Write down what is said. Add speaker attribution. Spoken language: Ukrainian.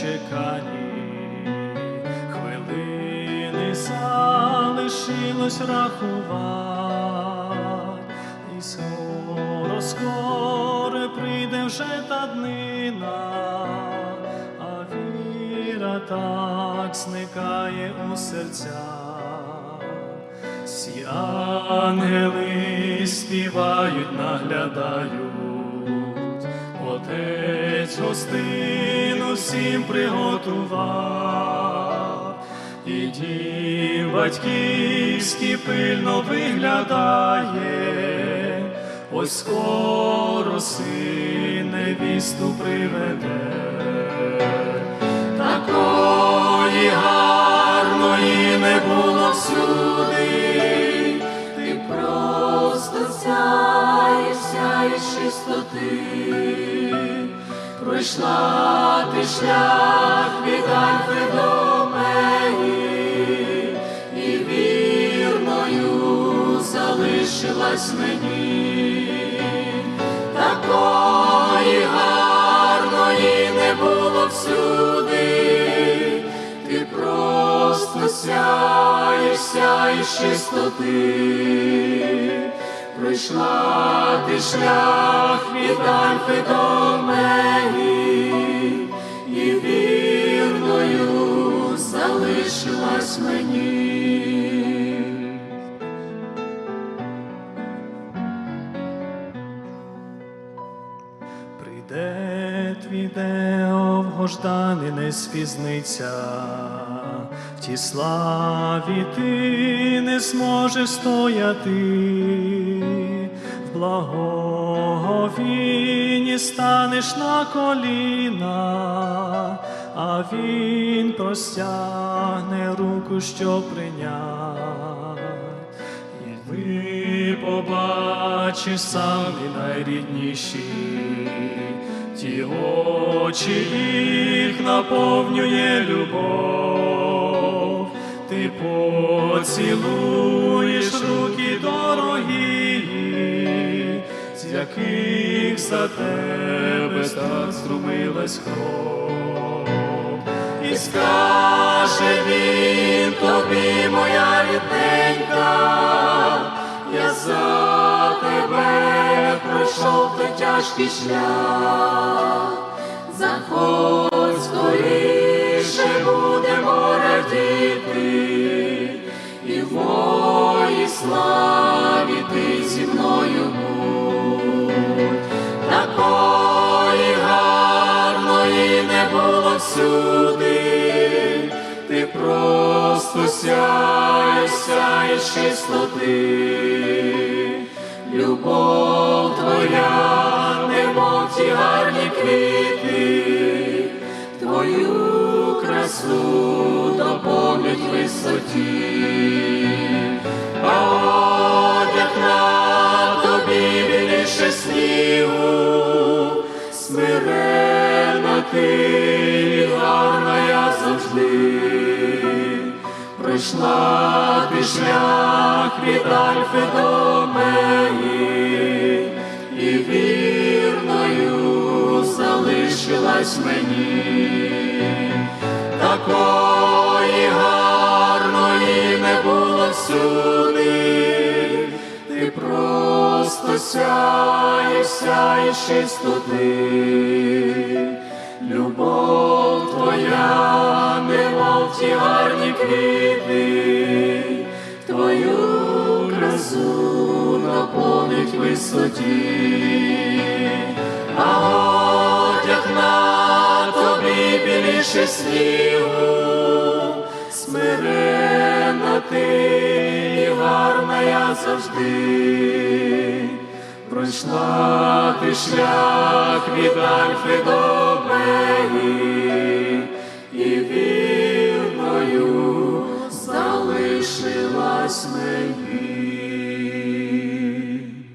Speaker 1: чеканні. Хвилини залишилось рахувати, і скоро, скоро прийде вже та днина, а віра так зникає у серця, всі ангели співають, наглядають. Отець гостину всім приготував, і дім батьківський пильно виглядає, ось скоро син невісту приведе. Такої гарної не було всюди, ти просто сяєш, сяєш чистоти, пройшла ти шлях від Альфи до Омеги, і вірною залишилась мені. Такої гарної не було всюди, ти просто сяєш, сяєш чистоти, пройшла ти шлях від Альфи до Омеги, і вірною залишилась мені. Прийде твій довгожданий не спізниться, в тій славі ти не зможеш стояти, в благовінні станеш на коліна, а він простягне руку, що прийняв. І ви побачиш самі найрідніші, ті очі їх наповнює любов, ти поцілуєш руки дорогі, яких за тебе так струмилась кров. І скаже він тобі, моя рідненька, я за тебе пройшов той тяжкий шлях, заходь було всюди, ти просто сяєш, сяєш чистоти, любов твоя, немов ті гарні квіти, твою красу доповнять висоті, а на тобі більше снігу, смирена ти, пройшла ти шлях від Альфи до Омеги, і вірною залишилась мені, такої гарної не було всюди, ти просто сяєш, сяєш чистоти, любов твоя, ті гарні квіти, твою красу наповнить висоті, а одяг на тобі більше снігу, смирена ти, і гарна я завжди, пройшла ти шлях від Альфи до Омеги,